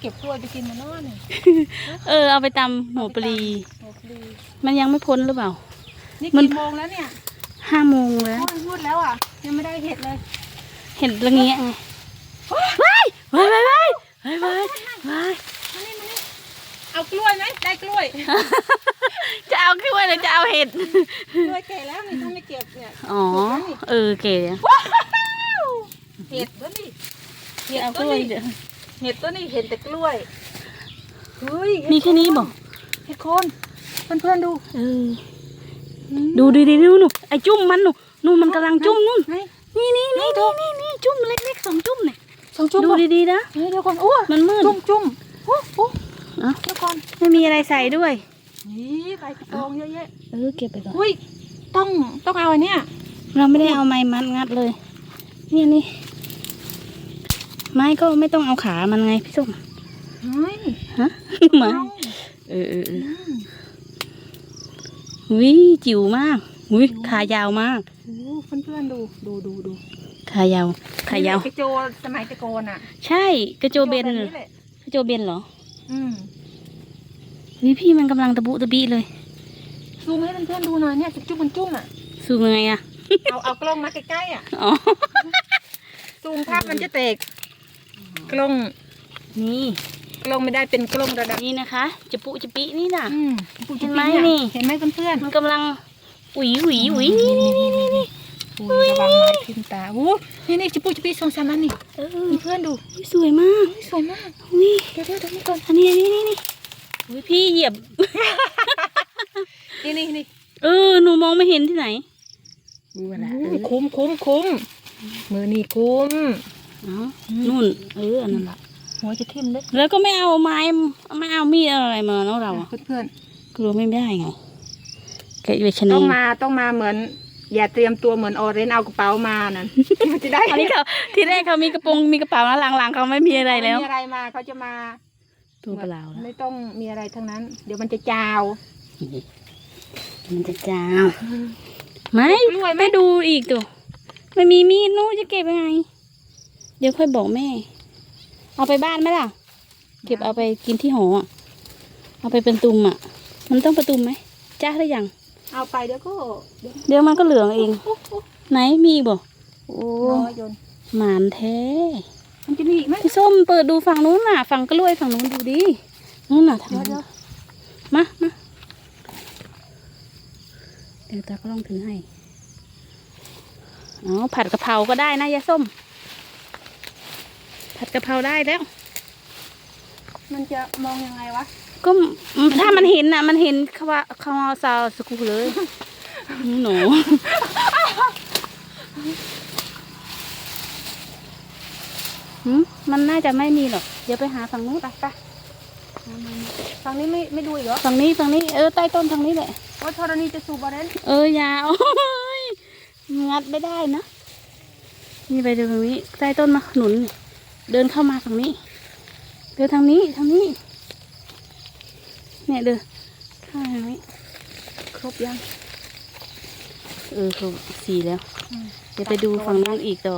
เก็บกล้วยไปกินมานอนเนี่ยเออเอาไปตำหัวปลีโอ้ดีมันยังไม่พ้นหรือเปล่า นี่มัน กี่โมงแล้วเนี่ยห้าโมงแล้วโอ้ยพูดแล้วอะ ยังไม่ได้เห็ดเลยเห็นละเงี้ยไงว้ายว้ายว้ายว้ายว้ายว้ายว้ายมานี่มานี่เอากล้วยไหมได้กล้วย จะเอากล้วยหรือจะเอาเห็ด กล้วยแก่แล้วนี่ถ้าไม่เก็บเนี่ยอ๋อ เออเก๋เห็ดตัวนี้เห็ดเอากตัวล้วยนี้เดี๋ยว เห็ดตัวนี้เห็นแต่กล้วยเฮ้ยเห็ดมีแค่นี้บอกเห็ดโคนเพื่อนๆดูเออ ดูดีดีดูหนูไอ้จุ่มมันหนูนู่นมันกำลังจุ่มนู่นไหน นี่นี่นี่นี่นี่จุ่มเล็กๆสองจุ่มเนี่ยสองจุ่มดูบ่ดีๆนะ เฮ้ยเดี๋ยวก่อนโอ้มันมืดจุ่มจุ่มโอ้โอ้เอ้า เดี๋ยวก่อนไม่มีอะไรใส่ด้วย นี่ใบกระโปรงเยอะแยะเออเก็บไปก่อนอุ้ยต้องต้องเอาอันเนี้ยเราไม่ได้เอาไม้มัดงัดเลยนี่นี่ ไม้ก็ไม่ต้องเอาขามันไงพี่ส้มเฮ้ยฮะไม้เอาเออเออเอออืมวิจิ๋วมากวิขายาวมากโอ้เพื่อนๆดูดูดูดูขายาวขายาวกระโจสมัยตะโกนอะ ใช่กระโจเบนแบบเหรอนี้แหละกระโจเบนเหรอ อืมวิพี่มันกำลังตะบุตะบีเลยซูมให้เพื่อนๆดูหน่อยเนี่ยจุ๊บๆมันจุ้งอะซูมยังไงอะเอาเอากล้องมาใกล้ๆอะอ๋อซูมภาพมันจะแตก กล้องนี่กล้องไม่ได้เป็นกล้องระดับนี่นะคะจะปุจะปินี่น่ะอืมเห็นไหมยนี่ เห็นไหมเพื่อนมันกำลังหวีหวีหวีนี่นี่นี่นี่นี่ๆอุ้ยระวังไม้ทิ่มตาโอ้นี่นี่จิปุจิปิสองสามอันนี่เออมีเพื่อนดูสวยมากอุ๊ยสวยมากวิเดี๋ยวเดี๋ยวเดี๋ยวนี่ก่อนอันนี้อันนี้นี่นี่อุ๊ยพี่เหยียบนี่นี่นี่เออหนูมองไม่เห็นที่ไหนดูนะคุ้มคุ้มคุ้มมือนี่คุ้ม เอ้านู่น เอออันนั้นละหัวจะทิ่มเลยแล้วก็ไม่เอาไม้ไม่เอามีดอะไรมาเนาะเราอะเพื่อนเพื่อนกลัวไม่ได้ไงแกะเวชๆนีต้องมาต้องมาเหมือน อย่าเตรียมตัวเหมือนออเรนเอากระเป๋ามานั่นมันจะได้อันนี้เขาที่แรกเขามีกระโปรงมีกระเป๋าแล้วหลังๆเขาไม่มีอะไรแล้วมีอะไรมาเขาจะมาตัวเปล่าแล้วไม่ต้องมีอะไรทั้งนั้น เดี๋ยวมันจะจาวมันจะจาวไม่กล้วยไหมไม่ดูอีกตัวไม่มีมีดนู้จะเก็บยังไง เดี๋ยวค่อยบอกแม่ เอาไปบ้านไหมล่ะ เก็บเอาไปกินที่หออะเอาไปเป็นตุ่มอะ มันต้องประตุ่มไหมจ้าหรือยัง เอาไปเดี๋ยวก็ เดี๋ยวเดี๋ยวมันก็เหลืองเอง ไหนมีอีกบ่โอ้รอโยนหมานแท้ มันจะมีอีกไหมพี่ส้มเปิดดูฝั่งนู้นน่ะ ฝั่งกล้วยฝั่งนู้นดูดินู้นน่ะทางเดี๋ยวนู้นเดี๋ยวมามาเดี๋ยวตาก็ลองถือให้ อ๋อ ผัดกะเพราก็ได้นะยาส้ม ผัดกะเพราได้แล้ว มันจะมองยังไงวะ ก็ถ้ามันเห็นน่ะ มันเห็นเขาว่าเขาเอาซาวสกูเลยหนูหืมมันน่าจะไม่มีหรอก เดี๋ยวไปหาฝั่งนู้นไปไปฝั่งนี้ไม่ไม่ดูอีกเหรอ ฝั่งนี้ฝั่งนี้เออใต้ต้นทางนี้แหละว่าธรณีจะสูบบอเรนเออยาวงัดไม่ได้นะนี่ไปดูตรงนี้ใต้ต้นมะขนุนนี่ เดินเข้ามาฝั่งนี้ เดินทางนี้ทางนี้ เนี่ยเดินเข้ามาทางนี้ครบยัง เออครบสี่แล้ว เดี๋ยวไปดูฝั่งนู้นอีกต่อ